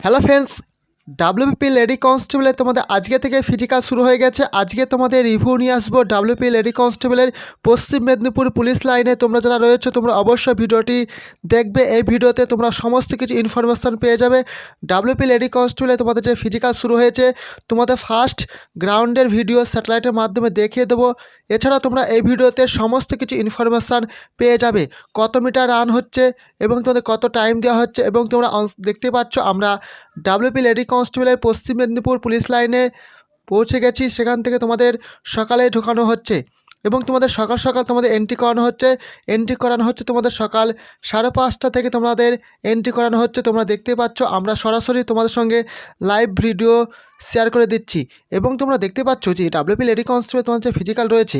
Hello friends WP lady কনস্টেবলে তোমাদের আজকে থেকে ফিজিক্যাল শুরু হয়ে গেছে। আজকে তোমাদের রিভিউ নিয়ে আসব ডাব্লিউপি লেডি কনস্টেবলের পশ্চিম মেদিনীপুর পুলিশ লাইনে। তোমরা যারা রয়েছে, তোমরা অবশ্যই ভিডিওটি দেখবে। এই ভিডিওতে তোমরা সমস্ত কিছু ইনফরমেশান পেয়ে যাবে। ডাব্লিউপি লেডি কনস্টেবলে তোমাদের যে ফিজিক্যাল শুরু হয়েছে, তোমাদের ফার্স্ট গ্রাউন্ডের ভিডিও স্যাটেলাইটের মাধ্যমে দেখিয়ে দেবো। এছাড়া তোমরা এই ভিডিওতে সমস্ত কিছু ইনফরমেশান পেয়ে যাবে। কত মিটার রান হচ্ছে এবং তোমাদের কত টাইম দেওয়া হচ্ছে এবং তোমরা দেখতে পাচ্ছ আমরা ডাব্লিউপি লেডি কনস্টেবলের পশ্চিম মেদিনীপুর পুলিশ লাইনে পৌঁছে গেছি। সেখান থেকে তোমাদের সকালে ঢোকানো হচ্ছে এবং তোমাদের সকাল সকাল তোমাদের এন্ট্রি করানো হচ্ছে। এন্ট্রি করানো হচ্ছে তোমাদের সকাল সাড়ে পাঁচটা থেকে তোমাদের এন্ট্রি করানো হচ্ছে। তোমরা দেখতে পাচ্ছ, আমরা সরাসরি তোমাদের সঙ্গে লাইভ ভিডিও শেয়ার করে দিচ্ছি। এবং তোমরা দেখতে পাচ্ছ যে ডাব্লিউপি লেডি কনস্টেবল তোমার যে ফিজিক্যাল রয়েছে,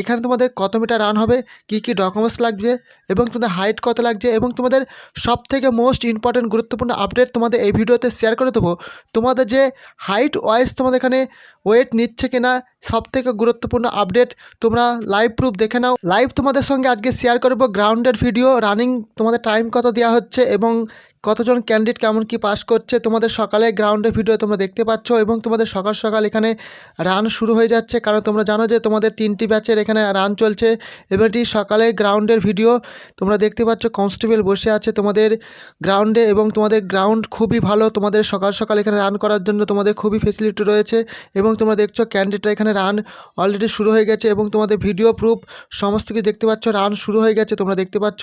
এখানে তোমাদের কত মিটার রান হবে, কী কী ডকুমেন্টস লাগবে, এবং তোমাদের হাইট কত লাগছে, এবং তোমাদের সব থেকে মোস্ট ইম্পর্ট্যান্ট গুরুত্বপূর্ণ আপডেট তোমাদের এই ভিডিওতে শেয়ার করে দেবো। তোমাদের যে হাইট ওয়াইজ তোমাদের এখানে ওয়েট নিচ্ছে কিনা সব থেকে গুরুত্বপূর্ণ আপডেট তোমরা লাইভ প্রুফ দেখে নাও। লাইভ তোমাদের সঙ্গে আজকে শেয়ার করব। গ্রাউন্ডের ভিডিও রানিং তোমাদের টাইম কত দেওয়া হচ্ছে, এবং কতজন ক্যান্ডিডেট কেমন কি পাস করছে, তোমাদের সকালে গ্রাউন্ডের ভিডিও তোমরা দেখতে পাচ্ছ এবং তোমাদের সকাল সকাল এখানে রান শুরু হয়ে যাচ্ছে। কারণ তোমরা জানো যে তোমাদের তিনটি ব্যাচের এখানে রান চলছে। এবং এটি সকালে গ্রাউন্ডের ভিডিও তোমরা দেখতে পাচ্ছ কনস্টেবল বসে আছে তোমাদের গ্রাউন্ডে এবং তোমাদের গ্রাউন্ড খুবই ভালো। তোমাদের সকাল সকাল এখানে রান করার জন্য তোমাদের খুবই ফেসিলিটি রয়েছে। এবং তোমরা দেখছ ক্যান্ডিডেটরা এখানে রান অলরেডি শুরু হয়ে গেছে এবং তোমাদের ভিডিও প্রুফ সমস্ত কিছু দেখতে পাচ্ছ রান শুরু হয়ে গেছে, তোমরা দেখতে পাচ্ছ।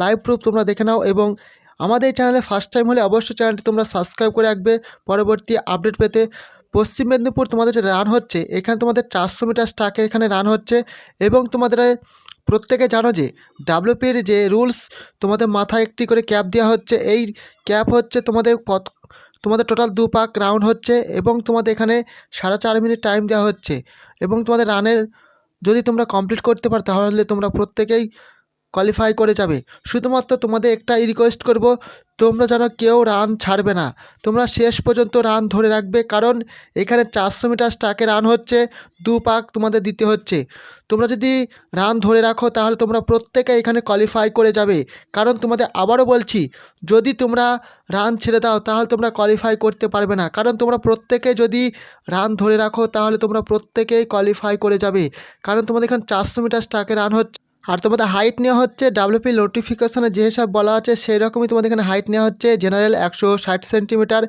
লাইভ প্রুফ তোমরা দেখে নাও এবং আমাদের চ্যানেলে ফার্স্ট টাইম হলে অবশ্যই চ্যানেলটি তোমরা সাবস্ক্রাইব করে রাখবে। পরবর্তী আপডেট পেতে পশ্চিম মেদিনীপুর তোমাদের যে রান হচ্ছে, এখানে তোমাদের চারশো মিটার স্টাকে এখানে রান হচ্ছে এবং তোমাদের প্রত্যেকে জানো যে ডাব্লিউপির যে রুলস তোমাদের মাথায় একটি করে ক্যাপ দেওয়া হচ্ছে। এই ক্যাপ হচ্ছে তোমাদের কত, তোমাদের টোটাল দু পাক রাউন্ড হচ্ছে এবং তোমাদের এখানে সাড়ে চার মিনিট টাইম দেওয়া হচ্ছে এবং তোমাদের রানের যদি তোমরা কমপ্লিট করতে পারো তাহলে তোমরা প্রত্যেকেই কোয়ালিফাই করে যাবে। শুধুমাত্র তোমাদের একটাই রিকোয়েস্ট করব, তোমরা যেন কেউ রান ছাড়বে না। তোমরা শেষ পর্যন্ত রান ধরে রাখবে, কারণ এখানে চারশো মিটার স্টাকে রান হচ্ছে, দু পাক তোমাদের দিতে হচ্ছে। তোমরা যদি রান ধরে রাখো, তাহলে তোমরা প্রত্যেকে এখানে কোয়ালিফাই করে যাবে। কারণ তোমাদের আবারও বলছি, যদি তোমরা রান ছেড়ে দাও, তাহলে তোমরা কোয়ালিফাই করতে পারবে না। কারণ তোমরা প্রত্যেকে যদি রান ধরে রাখো, তাহলে তোমরা প্রত্যেকেই কোয়ালিফাই করে যাবে। কারণ তোমাদের এখানে চারশো মিটার স্টাকে রান হচ্ছে। আর তোমাদের হাইট নেওয়া হচ্ছে ডাব্লিউপি নোটিফিকেশানে যে সব বলা আছে, সেই রকমই তোমাদের এখানে হাইট নেওয়া হচ্ছে। জেনারেল একশো ষাট সেন্টিমিটার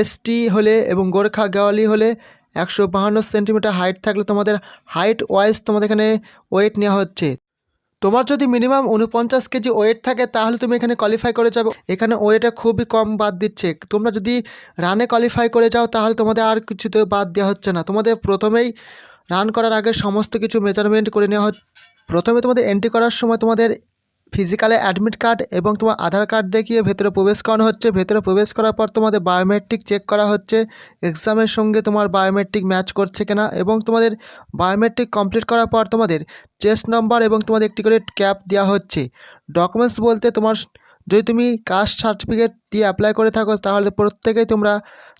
এসটি হলে এবং গোর্খা গাওয়ালি হলে একশো বাহান্ন সেন্টিমিটার হাইট থাকলে তোমাদের হাইট ওয়াইজ তোমাদের এখানে ওয়েট নেওয়া হচ্ছে। তোমার যদি মিনিমাম উনপঞ্চাশ কেজি ওয়েট থাকে, তাহলে তুমি এখানে কোয়ালিফাই করে যাবে। এখানে ওয়েটে খুবই কম বাদ দিচ্ছে। তোমরা যদি রানে কোয়ালিফাই করে যাও, তাহলে তোমাদের আর কিছুতে বাদ দেওয়া হচ্ছে না। তোমাদের প্রথমেই রান করার আগে সমস্ত কিছু মেজারমেন্ট করে নেওয়া হচ্ছে। প্রথমে তোমাদের এন্ট্রি করার সময় তোমাদের ফিজিক্যালে অ্যাডমিট কার্ড এবং তোমার আধার কার্ড দেখিয়ে ভেতরে প্রবেশ করানো হচ্ছে। ভেতরে প্রবেশ করার পর তোমাদের বায়োমেট্রিক চেক করা হচ্ছে। এক্সামের সঙ্গে তোমার বায়োমেট্রিক ম্যাচ করছে কিনা এবং তোমাদের বায়োমেট্রিক কমপ্লিট করার পর তোমাদের চেস্ট নাম্বার এবং তোমাদের একটি করে ক্যাপ দেওয়া হচ্ছে। ডকুমেন্টস বলতে তোমার যদি তুমি কাস্ট সার্টিফিকেট দিয়ে অ্যাপ্লাই করে থাকো তাহলে প্রত্যেকেই তোমরা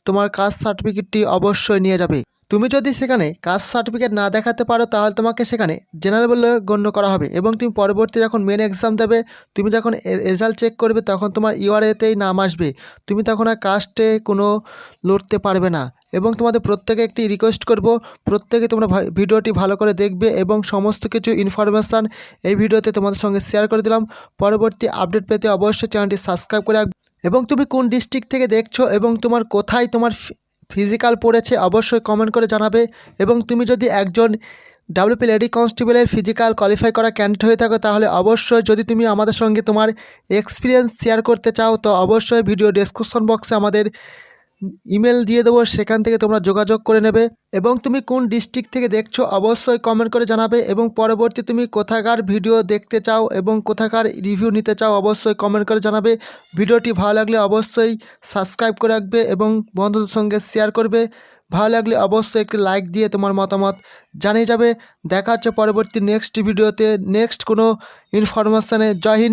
তোমার কাস্ট সার্টিফিকেটটি অবশ্যই নিয়ে যাবে। তুমি যদি সেখানে কাস্ট সার্টিফিকেট না দেখাতে পারো, তাহলে তোমাকে সেখানে জেনারেল বলে গণ্য করা হবে এবং তুমি পরবর্তী যখন মেন এক্সাম দেবে, তুমি যখন রেজাল্ট চেক করবে, তখন তোমার ইউআরএতেই নাম আসবে। তুমি তখন আর কাস্টে কোনো লড়তে পারবে না। এবং তোমাদের প্রত্যেকে একটি রিকোয়েস্ট করব, প্রত্যেকে তোমরা ভিডিওটি ভালো করে দেখবে এবং সমস্ত কিছু ইনফরমেশান এই ভিডিওতে তোমাদের সঙ্গে শেয়ার করে দিলাম। পরবর্তী আপডেট পেতে অবশ্যই চ্যানেলটি সাবস্ক্রাইব করে রাখবে। এবং তুমি কোন ডিস্ট্রিক্ট থেকে দেখছ এবং তোমার কোথায় তোমার ফিজিক্যাল পড়েছে, অবশ্যই কমেন্ট করে জানাবে এবং তুমি যদি একজন ডাব্লিউপি লেডি কনস্টেবলের ফিজিক্যাল কোয়ালিফাই করা ক্যান্ডিডেট হয়ে থাকো, তাহলে অবশ্যই যদি তুমি আমাদের সঙ্গে তোমার এক্সপিরিয়েন্স শেয়ার করতে চাও, তো অবশ্যই ভিডিও ডেসক্রিপশন বক্সে আমাদের ইমেল দিয়ে দেবো, সেখান থেকে তোমরা যোগাযোগ করে নেবে এবং তুমি কোন ডিস্ট্রিক্ট থেকে দেখছ অবশ্যই কমেন্ট করে জানাবে এবং পরবর্তী তুমি কোথাকার ভিডিও দেখতে চাও এবং কোথাকার রিভিউ নিতে চাও অবশ্যই কমেন্ট করে জানাবে। ভিডিওটি ভালো লাগলে অবশ্যই সাবস্ক্রাইব করে রাখবে এবং বন্ধুদের সঙ্গে শেয়ার করবে। ভালো লাগলে অবশ্যই একটি লাইক দিয়ে তোমার মতামত জানিয়ে যাবে। দেখা হচ্ছে পরবর্তী নেক্সট ভিডিওতে নেক্সট কোনো ইনফরমেশানে জয় হিন্দ।